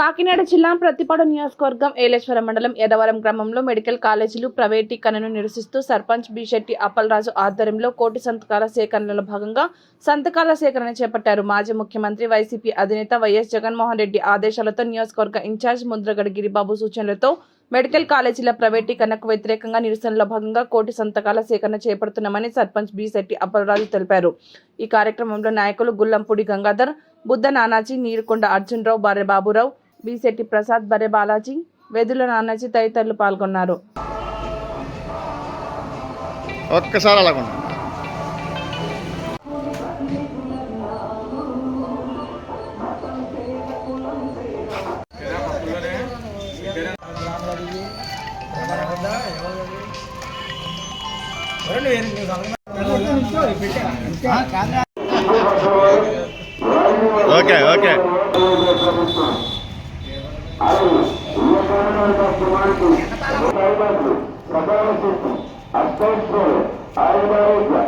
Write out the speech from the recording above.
కాకినాడ జిల్లా ప్రతిపాడు నియోజకవర్గం ఏలేశ్వరం మండలం ఎదవరం గ్రామంలో మెడికల్ కాలేజీలు ప్రైవేటీకరణను నిరసిస్తూ సర్పంచ్ బిశెట్టి అప్పలరాజు ఆధ్వర్యంలో కోటి సంతకాల సేకరణలో భాగంగా సంతకాల సేకరణ చేపట్టారు. మాజీ ముఖ్యమంత్రి వైసీపీ అధినేత వైఎస్ జగన్మోహన్ రెడ్డి ఆదేశాలతో నియోజకవర్గ ఇన్ఛార్జ్ ముద్రగడ గిరిబాబు సూచనలతో మెడికల్ కాలేజీల ప్రైవేటీకరణకు వ్యతిరేకంగా నిరసనలో భాగంగా కోటి సంతకాల సేకరణ చేపడుతున్నామని సర్పంచ్ బి శెట్టి అప్పలరాజు తెలిపారు. ఈ కార్యక్రమంలో నాయకులు గుల్లంపూడి గంగాధర్ బుద్ధ నానాజీ నీరుకొండ అర్జునరావు బర్రె బాబురావు బిశెట్టి ప్రసాద్ బరే బాలాజీ వెదుల నానాజీ తదితరులు పాల్గొన్నారు. ఒక్కసారి అలాగ ఓకే ఓకే. అష్టైశ్వర్యం ఆయుర్వేద